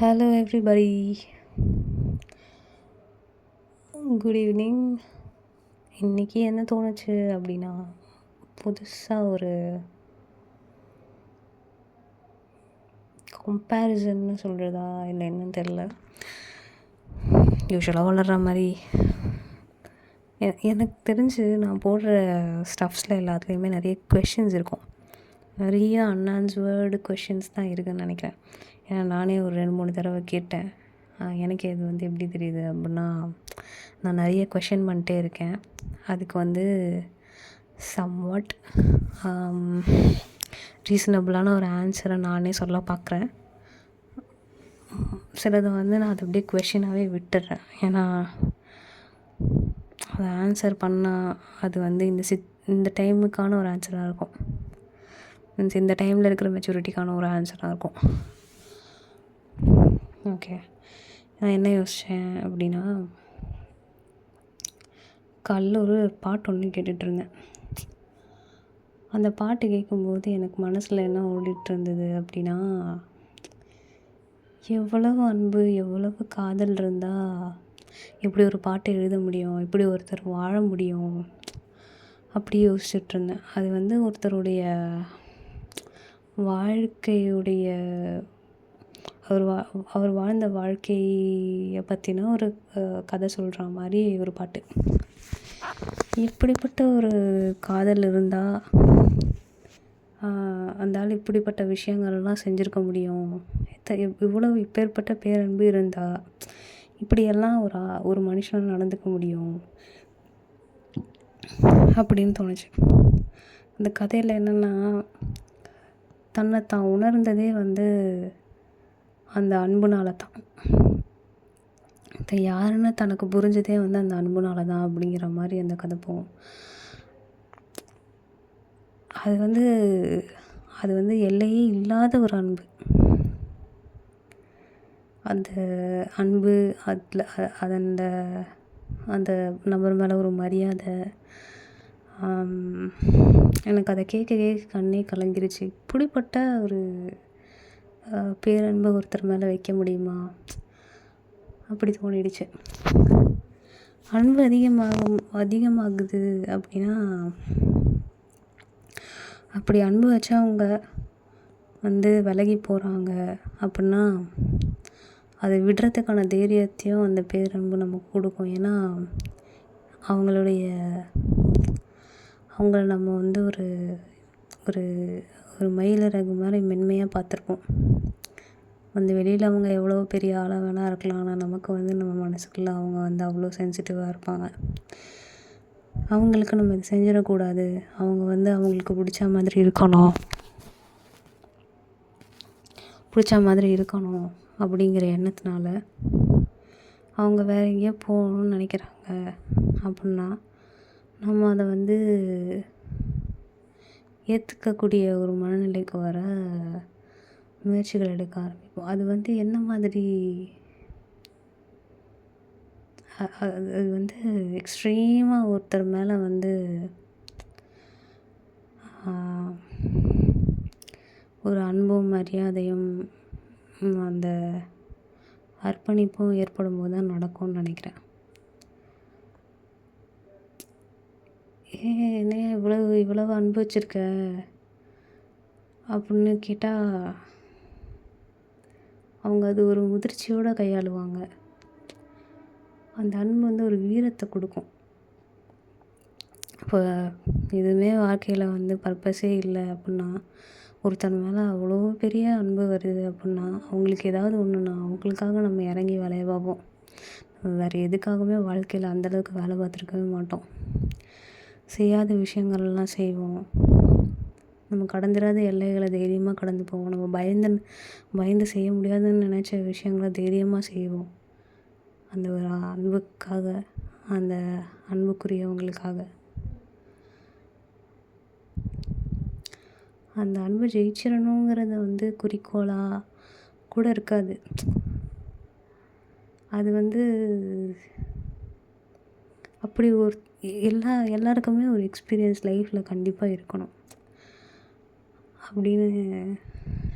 Hello everybody good evening இன்றைக்கி என்ன தோணுச்சு அப்படின்னா புதுசாக ஒரு கம்பேரிசன்னு சொல்கிறதா இல்லை என்னன்னு தெரில யூஸ்வலாக வளர்கிற மாதிரி. எனக்கு தெரிஞ்சு நான் போடுற ஸ்டஃப்ஸில் எல்லாத்துலேயுமே நிறைய கொஷின்ஸ் இருக்கும். நிறைய அன்ஆன்சர்டு கொஷின்ஸ் தான் இருக்குதுன்னு நினைக்கிறேன். ஏன்னா நானே ஒரு ரெண்டு மூணு தடவை கேட்டேன். எனக்கு இது வந்து எப்படி தெரியுது அப்படின்னா நான் நிறைய கொஷின் பண்ணிட்டே இருக்கேன். அதுக்கு வந்து சம்வாட் ரீசனபிளான ஒரு ஆன்சரை நானே சொல்ல பார்க்குறேன். சிலது வந்து நான் அதை அப்படியே கொஷினாகவே விட்டுடுறேன் ஏன்னா அதை ஆன்சர் பண்ணால் அது வந்து இந்த சித் இந்த டைமுக்கான ஒரு ஆன்சராக இருக்கும். மீன்ஸ் இந்த டைமில் இருக்கிற மெச்சூரிட்டிக்கான ஒரு ஆன்சராக இருக்கும். ஓகே நான் என்ன யோசித்தேன் அப்படின்னா காலைல ஒரு பாட்டு ஒன்று கேட்டுட்ருந்தேன் அந்த பாட்டு கேட்கும்போது எனக்கு மனசில் என்ன ஓடிட்டு இருந்தது அப்படின்னா எவ்வளவு அன்பு எவ்வளவு காதல் இருந்தால் இப்படி ஒரு பாட்டு எழுத முடியும் இப்படி ஒருத்தர் வாழ முடியும் அப்படி யோசிச்சுட்ருந்தேன் அது வந்து ஒருத்தருடைய வாழ்க்கையுடைய அவர் வா அவர் வாழ்ந்த வாழ்க்கையை பற்றின ஒரு கதை சொல்கிற மாதிரி ஒரு பாட்டு. இப்படிப்பட்ட ஒரு காதல் இருந்தால் அந்த ஆள் இப்படிப்பட்ட விஷயங்கள்லாம் செஞ்சுருக்க முடியும்? எத்த- இவ்வளவு இப்பேற்பட்ட பேரன்பு இருந்தால் இப்படியெல்லாம் ஒரு ஒரு மனுஷன் நடந்துக்க முடியும்? அப்படின்னு தோணுச்சு. அந்த கதையில் என்னென்னா தன்னை தான் உணர்ந்ததே வந்து அந்த அன்புனால தான் தான் யாருன்னு தனக்கு புரிஞ்சதே வந்து அந்த அன்புனால தான் அப்படிங்கிற மாதிரி அந்த கதை போகும். அது வந்து அது வந்து எல்லையே இல்லாத ஒரு அன்பு. அந்த அன்பு அதில் அது அந்த நபர் மேலே ஒரு மரியாதை எனக்கு அதை கேட்க கேட்க கண்ணே கலங்கிருச்சு. இப்படிப்பட்ட ஒரு பேரன்பை ஒருத்தர் மேலே வைக்க முடியுமா? அப்படி தோணிடுச்சு. அன்பு அதிகமாகும் அதிகமாகுது அப்படின்னா அப்படி அன்பு வச்சவங்க வந்து விலகி போகிறாங்க அப்படின்னா அதை விடுறதுக்கான தைரியத்தையும் அந்த பேரன்பு நமக்கு கொடுக்கும். ஏன்னா அவங்களுடைய அவங்கள நம்ம வந்து ஒரு ஒரு ஒரு மயிலிறகு மாதிரி மென்மையாக பார்த்துருப்போம். அந்த வெளியில் அவங்க எவ்வளோ பெரிய ஆளாக வேணா இருக்கலாம். ஆனால் நமக்கு வந்து நம்ம மனசுக்குள்ளே அவங்க வந்து அவ்வளோ சென்சிட்டிவாக இருப்பாங்க. அவங்களுக்கு நம்ம இது செஞ்சிடக்கூடாது. அவங்க வந்து அவங்களுக்கு பிடிச்ச மாதிரி இருக்கணும். பிடிச்ச மாதிரி இருக்கணும் அப்படிங்கிற எண்ணத்தினால அவங்க வேற எங்கேயோ போகணும்னு நினைக்கிறாங்க. அப்படின்னா நம்ம அதை வந்து ஏற்றுக்கக்கூடிய ஒரு மனநிலைக்கு வர முயற்சிகள் எடுக்க ஆரம்பிப்போம். அது வந்து என்ன மாதிரி அது வந்து எக்ஸ்ட்ரீமாக ஒருத்தர் மேலே வந்து ஒரு அன்பும் மரியாதையும் அந்த அர்ப்பணிப்பும் ஏற்படும் போது தான் நடக்கும்னு நினைக்கிறேன். என்ன இவ்வளவு இவ்வளவு அன்பு வச்சுருக்க? அப்படின்னு கேட்டால் அவங்க அது ஒரு முதிர்ச்சியோடு கையாளுவாங்க. அந்த அன்பு வந்து ஒரு வீரத்தை கொடுக்கும். இப்போ எதுவுமே வாழ்க்கையில் வந்து பர்பஸே இல்லை அப்படின்னா ஒருத்தன் மேலே அவ்வளோ பெரிய அன்பு வருது அப்படின்னா அவங்களுக்கு ஏதாவது ஒன்றுனா அவங்களுக்காக நம்ம இறங்கி வேலையை பார்ப்போம். வேறு எதுக்காகவுமே வாழ்க்கையில் அந்தளவுக்கு வேலை பார்த்துருக்கவே மாட்டோம். செய்யாத விஷயங்கள்லாம் செய்வோம். நம்ம கடந்துடாத எல்லைகளை தைரியமாக கடந்து போவோம். நம்ம பயந்து பயந்து செய்ய முடியாதுன்னு நினச்ச விஷயங்களை தைரியமாக செய்வோம். அந்த ஒரு அன்புக்காக அந்த அன்புக்குரியவங்களுக்காக. அந்த அன்பு ஜெயிச்சிடணுங்கிறத வந்து குறிக்கோளாக கூட இருக்காது. அது வந்து அப்படி ஒரு எல்லா எல்லாருக்குமே ஒரு எக்ஸ்பீரியன்ஸ் லைஃப்பில் கண்டிப்பாக இருக்கணும். அப்படின்னு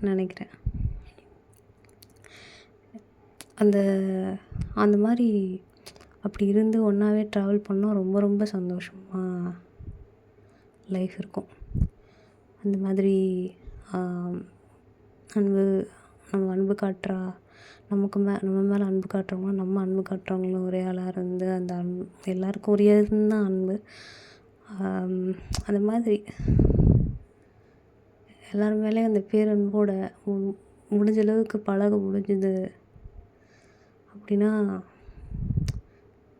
நினைக்கிறேன். அந்த அந்த மாதிரி அப்படி இருந்து ஒன்றாவே ட்ராவல் பண்ணால் ரொம்ப ரொம்ப சந்தோஷமாக லைஃப் இருக்கும். அந்த மாதிரி அன்பு நம்ம அன்பு காட்டுறா நமக்கு மே நம்ம மேலே அன்பு காட்டுறவங்க நம்ம அன்பு காட்டுறவங்களும் ஒரே ஆளாக இருந்து அந்த அன் எல்லாருக்கும் உரியதுன்னு தான் அன்பு. அந்த மாதிரி எல்லார் மேலேயும் அந்த பேரன்போட மு முடிஞ்ச அளவுக்கு பழக முடிஞ்சுது. அப்படின்னா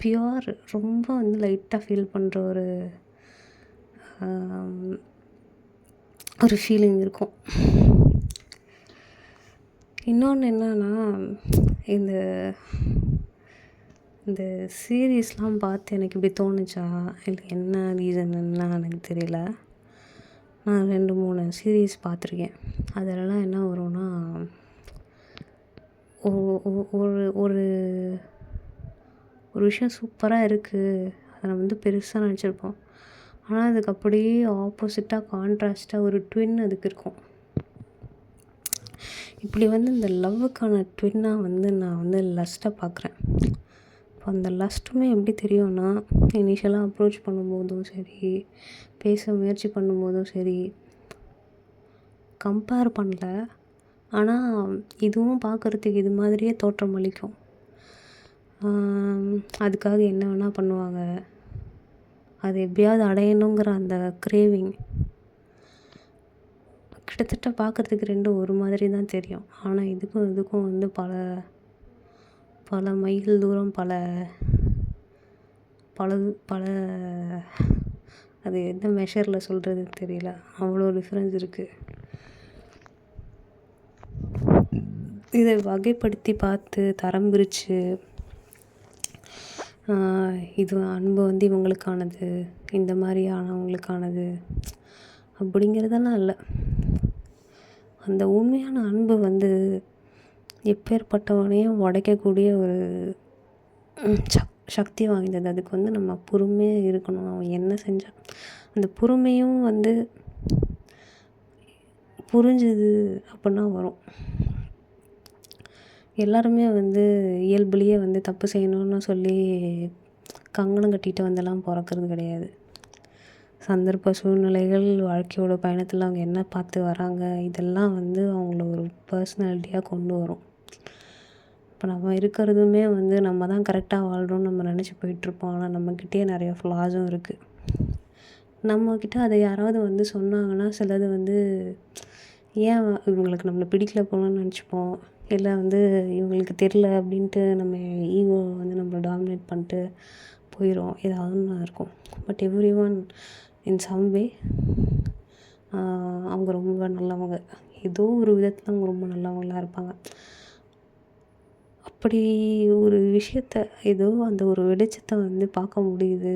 பியூர் ரொம்ப வந்து லைட்டாக ஃபீல் பண்ணுற ஒரு ஒரு ஃபீலிங் இருக்கும். இன்னொன்று என்னன்னா இந்த இந்த சீரீஸ்லாம் பார்த்து எனக்கு இப்படி தோணுச்சா? இல்லை என்ன ரீசன்னுலாம் எனக்கு தெரியல. நான் ரெண்டு மூணு சீரீஸ் பார்த்துருக்கேன். அதிலலாம் என்ன வரும்னா ஒரு ஒரு ஒரு விஷயம் சூப்பராக இருக்குது அதை நம்ம வந்து பெருசாக நினச்சிருப்போம். ஆனால் அதுக்கு அப்படியே ஆப்போசிட்டாக கான்ட்ராஸ்ட்டாக ஒரு ட்வின் அதுக்கு இருக்கும். இப்படி வந்து இந்த லவ்வுக்கான ட்வின்னாக வந்து நான் வந்து லஸ்ட்டை பார்க்குறேன் இப்போ அந்த லஸ்ட்டுமே எப்படி தெரியும்னா இனிஷியலாக அப்ரோச் பண்ணும்போதும் சரி பேச முயற்சி பண்ணும்போதும் சரி கம்பேர் பண்ணல. ஆனால் இதுவும் பார்க்குறதுக்கு இது மாதிரியே தோற்றம் அளிக்கும். அதுக்காக என்ன வேணால் பண்ணுவாங்க. அது எப்படியாவது அடையணுங்கிற அந்த க்ரேவிங் கிட்டத்தட்ட பார்க்குறதுக்கு ரெண்டும் ஒரு மாதிரி தான் தெரியும். ஆனால் இதுக்கும் இதுக்கும் வந்து பல பல மைல் தூரம் பல பல பல அது எந்த மெஷரில் சொல்கிறதுன்னு தெரியல. அவ்வளோ டிஃப்ரென்ஸ் இருக்குது இதை வகைப்படுத்தி பார்த்து தரம் பிரித்து இது அன்பு வந்து இவங்களுக்கானது இந்த மாதிரியானவங்களுக்கானது அப்படிங்கிறதெல்லாம் இல்லை. அந்த உண்மையான அன்பு வந்து எப்பேற்பட்டவனையும் உடைக்கக்கூடிய ஒரு சக் சக்தி வாய்ந்தது. அதுக்கு வந்து நம்ம பொறுமையாக இருக்கணும். அவன் என்ன செஞ்சான் அந்த பொறுமையும் வந்து புரிஞ்சுது அப்படின்னா வரும். எல்லாருமே வந்து இயல்புலேயே வந்து தப்பு செய்யணும்னு சொல்லி கங்கணம் கட்டிட்டு வந்தெல்லாம் பிறக்கறது கிடையாது. சந்தர்ப்ப சூழ்நிலைகள் வாழ்க்கையோட பயணத்தில் அவங்க என்ன பார்த்து வராங்க இதெல்லாம் வந்து அவங்கள ஒரு பர்சனாலிட்டியாக கொண்டு வரும். இப்போ நம்ம இருக்கிறதுமே வந்து நம்ம தான் கரெக்டாக வாழ்கிறோம்னு நம்ம நினச்சி போயிட்டுருப்போம். ஆனால் நம்மக்கிட்டேயே நிறைய ஃப்ளாஸும் இருக்குது நம்மக்கிட்ட அதை யாராவது வந்து சொன்னாங்கன்னா சிலது வந்து ஏன் இவங்களுக்கு நம்மளை பிடிக்கல போகணும்னு நினச்சிப்போம். இல்லை வந்து இவங்களுக்கு தெரில அப்படின்ட்டு நம்ம ஈகோ வந்து நம்மளை டாமினேட் பண்ணிட்டு போயிடும் ஏதாவது ஒன்று இருக்கும். But everyone in some way அவங்க ரொம்ப நல்லவங்க. ஏதோ ஒரு விதத்தில் அவங்க ரொம்ப நல்லவங்களாக இருப்பாங்க. அப்படி ஒரு விஷயத்த ஏதோ அந்த ஒரு வெளிச்சத்தை வந்து பார்க்க முடியுது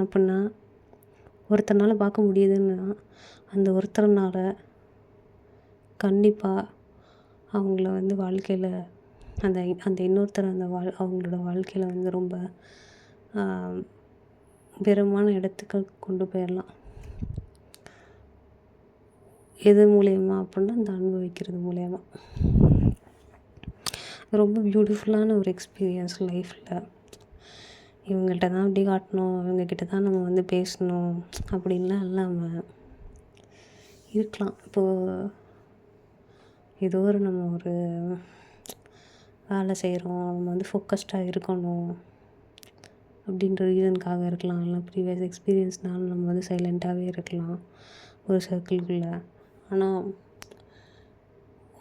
அப்படின்னா ஒருத்தனால் பார்க்க முடியுதுன்னா அந்த ஒருத்தர்னால் கண்டிப்பாக அவங்கள வந்து வாழ்க்கையில் அந்த அந்த இன்னொருத்தர் அந்த வாழ் அவங்களோட வாழ்க்கையில் வந்து ரொம்ப பெருமான இடத்துக்கு கொண்டு போயிடலாம். எது மூலயமா அப்படின்னா அந்த அனுபவிக்கிறது மூலயமா. ரொம்ப பியூட்டிஃபுல்லான ஒரு எக்ஸ்பீரியன்ஸ் லைஃப்பில் இவங்கள்ட்ட தான் அப்படி காட்டணும் இவங்கக்கிட்ட தான் நம்ம வந்து பேசணும் அப்படின்லாம் இல்லாமல் இருக்கலாம். இப்போது ஏதோ ஒரு நம்ம ஒரு வேலை செய்கிறோம் நம்ம வந்து ஃபோக்கஸ்டாக இருக்கணும். அப்படின்ற ரீசனுக்காக இருக்கலாம். இல்லை ப்ரீவியஸ் எக்ஸ்பீரியன்ஸ்னால் நம்ம வந்து சைலண்ட்டாகவே இருக்கலாம். ஒரு சர்க்கிள்குள்ளே ஆனால்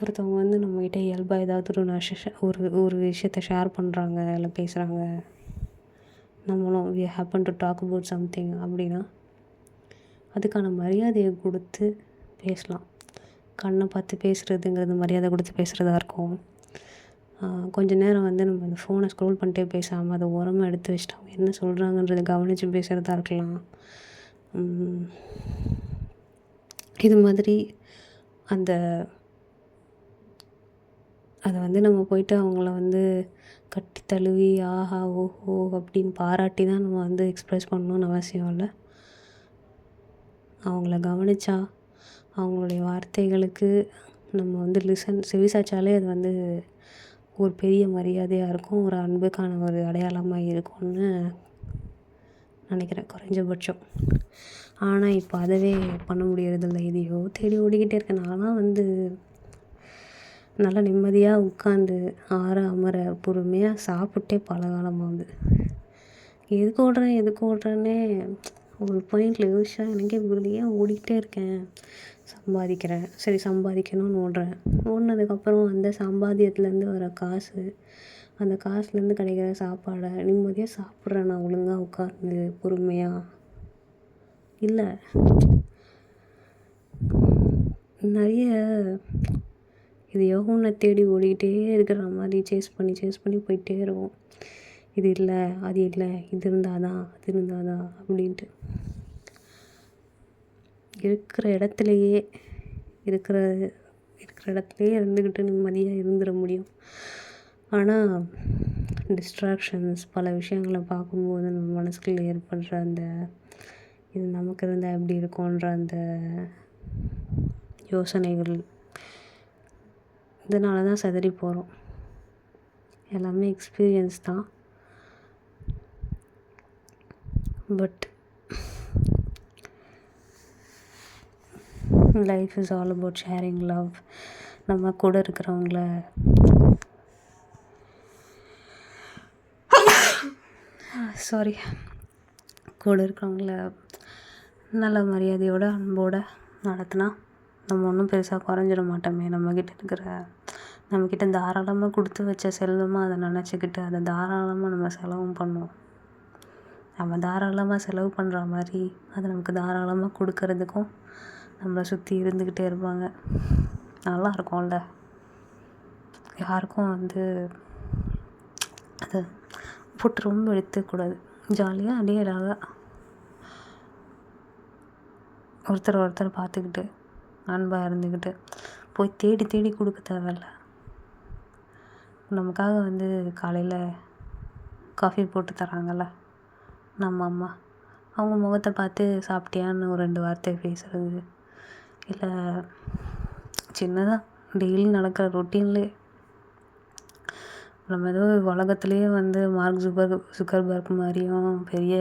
ஒருத்தவங்க வந்து நம்மக்கிட்ட இயல்பாக ஏதாவது ஒரு நஷ ஒரு ஒரு விஷயத்த ஷேர் பண்ணுறாங்க இல்லை பேசுகிறாங்க நம்மளும் we happen to talk about something அப்படின்னா அதுக்கான மரியாதையை கொடுத்து பேசலாம். கண்ணை பார்த்து பேசுகிறதுங்கிறது மரியாதை கொடுத்து பேசுகிறதா இருக்கும். கொஞ்ச நேரம் வந்து நம்ம அந்த ஃபோனை ஸ்க்ரோல் பண்ணிட்டே பேசாமல் அதை ஓரமாக எடுத்து வச்சுட்டு அவங்க என்ன சொல்கிறாங்கன்றதை கவனித்து பேசுகிறதா இருக்கலாம். இது மாதிரி அந்த அதை வந்து நம்ம போயிட்டு அவங்கள வந்து கட்டி தழுவி ஆஹா ஓஹோ அப்படின்னு பாராட்டி தான் நம்ம வந்து எக்ஸ்ப்ரெஸ் பண்ணணும்னு அவசியம் இல்லை. அவங்கள கவனித்தா அவங்களுடைய வார்த்தைகளுக்கு நம்ம வந்து லிசன் செவிசாச்சாலே அது வந்து ஒரு பெரிய மரியாதையாக இருக்கும் ஒரு அன்புக்கான ஒரு அடையாளமாக இருக்கும்னு நினைக்கிறேன் குறைஞ்சபட்சம். ஆனால் இப்போ அதவே பண்ண முடியறதில்ல. எதையோ தேடி ஓடிக்கிட்டே இருக்கேன் நான்லாம் வந்து நல்லா நிம்மதியாக உட்காந்து ஆற அமர பொறுமையாக சாப்பிட்டே பல காலமாகுது எதுக்கு ஓடுறேன் எதுக்கு ஓடுறேன்னே ஒரு பாயிண்டில் யோசிச்சா எனக்கே புரியல ஏன் ஓடிக்கிட்டே இருக்கேன்? சம்பாதிக்கிறேன். சரி சம்பாதிக்கணும்னு ஓடுறேன். ஓடுனதுக்கப்புறம் அந்த சம்பாத்தியத்துலேருந்து வர காசு அந்த காசுலேருந்து கிடைக்கிற சாப்பாடை நிம்மதியாக சாப்பிட்றேன். நான் ஒழுங்காக உட்காந்து பொறுமையாக இல்லை. நிறைய எதையோ ஒன்றை தேடி ஓடிக்கிட்டே இருக்கிற மாதிரி சேஸ் பண்ணி சேஸ் பண்ணி போயிட்டே இருக்கும் இது இல்லை அது இல்லை இது இருந்தால் தான் அது இருந்தால் தான் அப்படின்ட்டு. இருக்கிற இடத்துலையே இருக்கிற இருக்கிற இடத்துலையே இருந்துக்கிட்டு நிம்மதியாக இருந்துட முடியும். ஆனால் டிஸ்ட்ராக்ஷன்ஸ் பல விஷயங்களை பார்க்கும்போது நம்ம மனசுக்குள்ளே ஏற்படுற அந்த இது நமக்கு இருந்தால் எப்படி இருக்கும்ன்ற அந்த யோசனைகள் இதனால தான் சிதறி போகிறோம் எல்லாமே எக்ஸ்பீரியன்ஸ் தான். But life is all about sharing love நம்ம கூட இருக்கிறவங்கள. சாரி கூட இருக்கிறவங்கள நல்ல மரியாதையோட அன்போடு நடத்தினா நம்ம ஒன்றும் பெருசாக குறைஞ்சிட மாட்டோமே. நம்மக்கிட்ட இருக்கிற நம்மக்கிட்ட தாராளமாக கொடுத்து வச்ச செல்வமாக அதை நினச்சிக்கிட்டு அதை தாராளமாக நம்ம செலவும் பண்ணுவோம். நம்ம தாராளமாக செலவு பண்ணுற மாதிரி அதை நமக்கு தாராளமாக கொடுக்கறதுக்கும் நம்மளை சுற்றி இருந்துக்கிட்டே இருப்பாங்க. நல்லா இருக்கும்ல யாருக்கும் வந்து அதை போட்டு ரொம்ப எடுத்துக்கக்கூடாது ஜாலியாக அப்படியே அழகாக ஒருத்தர் ஒருத்தர் பார்த்துக்கிட்டு அன்பாக இருந்துக்கிட்டு போய் தேடி தேடி கொடுக்க தேவையில்ல. நமக்காக வந்து காலையில் காஃபி போட்டு தராங்கல்ல நம்ம அம்மா. அவங்க முகத்தை பார்த்து சாப்பிட்டியான்னு ஒரு ரெண்டு வார்த்தை பேசுகிறது இல்லை சின்னதாக டெய்லி நடக்கிற ரொட்டீன்லேயே நம்ம ஏதோ உலகத்துலேயே வந்து மார்க் ஜுபர் சுக்கர்பர்க் மாதிரியும் பெரிய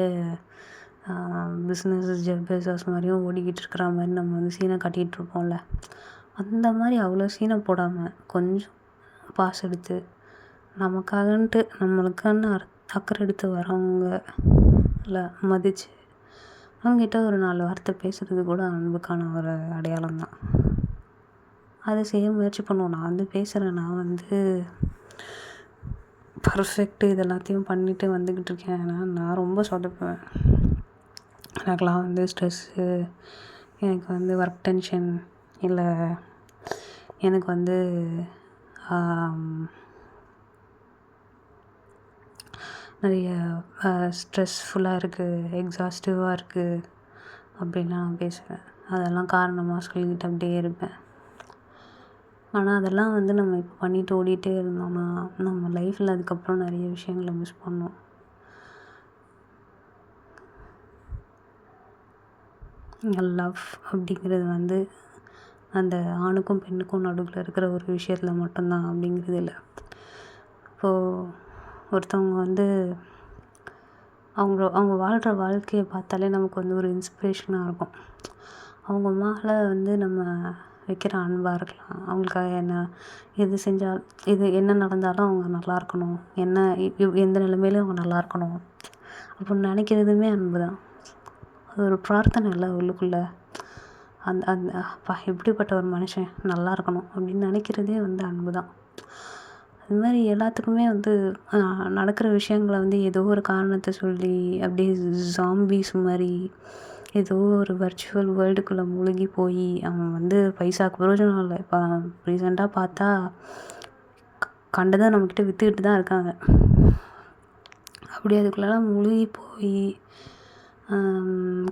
பிஸ்னஸ் ஜெஃப் பெசாஸ் மாதிரியும் ஓடிக்கிட்டு இருக்கிற மாதிரி நம்ம வந்து சீனை காட்டிகிட்டு இருப்போம்ல. அந்த மாதிரி அவ்வளோ சீனை போடாமல் கொஞ்சம் பாஸ் எடுத்து நமக்காகன்ட்டு நம்மளுக்கான அக்கறை எடுத்து வரவங்க இல்லை மதித்து அவங்ககிட்ட ஒரு நாலு வார்த்தை பேசுகிறது கூட அன்புக்கான ஒரு அடையாளம் தான் அதை செய்ய முயற்சி பண்ணுவோம். நான் வந்து பேசுகிறேன் நான் வந்து பர்ஃபெக்ட்டு இது எல்லாத்தையும் பண்ணிட்டு வந்துக்கிட்டு இருக்கேன். ஏன்னா நான் ரொம்ப சொதப்புவேன். எனக்கெலாம் வந்து ஸ்ட்ரெஸ்ஸு எனக்கு வந்து ஒர்க் டென்ஷன் இல்லை எனக்கு வந்து நிறைய ஸ்ட்ரெஸ்ஃபுல்லாக இருக்குது எக்ஸாஸ்டிவாக இருக்குது அப்படின்லாம் நான் பேசுவேன். அதெல்லாம் காரணமாக சொல்லிக்கிட்டு அப்படியே இருப்பேன். ஆனால் அதெல்லாம் வந்து நம்ம இப்போ பண்ணிட்டு ஓடிட்டே இருந்தோம்னா நம்ம லைஃப்பில் அதுக்கப்புறம் நிறைய விஷயங்கள மிஸ் பண்ணுவோம். லவ் அப்படிங்கிறது வந்து அந்த ஆணுக்கும் பெண்ணுக்கும் நடுவில் இருக்கிற ஒரு விஷயத்தில் மட்டும்தான் அப்படிங்கிறது இல்லை. இப்போது ஒருத்தவங்க வந்து அவங்க அவங்க வாழ்கிற வாழ்க்கையை பார்த்தாலே நமக்கு வந்து ஒரு இன்ஸ்பிரேஷனாக இருக்கும். அவங்க மேலே வந்து நம்ம வைக்கிற அன்பாக இருக்கலாம். அவங்களுக்காக என்ன எது செஞ்சால் எது என்ன நடந்தாலும் அவங்க நல்லா இருக்கணும். என்ன எந்த நிலைமையிலும் அவங்க நல்லா இருக்கணும். அப்படின்னு நினைக்கிறதுமே அன்பு தான். அது ஒரு பிரார்த்தனை இல்லை உள்ளுக்குள்ளே. அந்த அந்த எப்படிப்பட்ட ஒரு மனுஷன்? நல்லா இருக்கணும் அப்படின்னு நினைக்கிறதே வந்து அன்பு தான். அது மாதிரி எல்லாத்துக்குமே வந்து நடக்கிற விஷயங்களை வந்து ஏதோ ஒரு காரணத்தை சொல்லி அப்படியே ஜாம்பிஸ் மாதிரி ஏதோ ஒரு வர்ச்சுவல் வேர்ல்டுக்குள்ளே மூழ்கி போய் அவன் வந்து பைசாவுக்கு பிரயோஜனம் இல்லை. இப்போ ரீசெண்டாக பார்த்தா கண்டதை நம்மக்கிட்ட விற்றுக்கிட்டு தான் இருக்காங்க. அப்படி அதுக்குள்ளெல்லாம் மூழ்கி போய்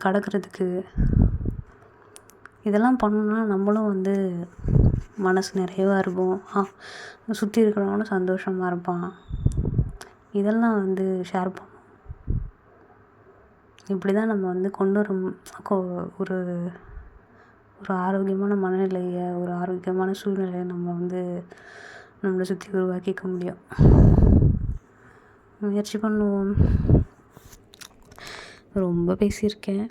கடக்கிறதுக்கு இதெல்லாம் பண்ணோன்னா நம்மளும் வந்து மனசு நிறைவாக இருக்கும். சுற்றி இருக்கிறவங்களும் சந்தோஷமாக இருப்பான். இதெல்லாம் வந்து ஷேர் பண்ணும். இப்படி தான் நம்ம வந்து கொண்டு வர ஒரு ஒரு ஆரோக்கியமான மனநிலையை ஒரு ஆரோக்கியமான சூழ்நிலையை நம்ம வந்து நம்மளை சுற்றி உருவாக்கிக்க முடியும். முயற்சி பண்ணுவோம். ரொம்ப பேசியிருக்கேன்.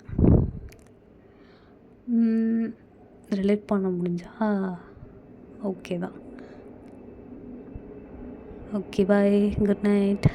ரிலேட் பண்ண முடிஞ்சால் ஓகேவா ஓகே பாய் குட் நைட்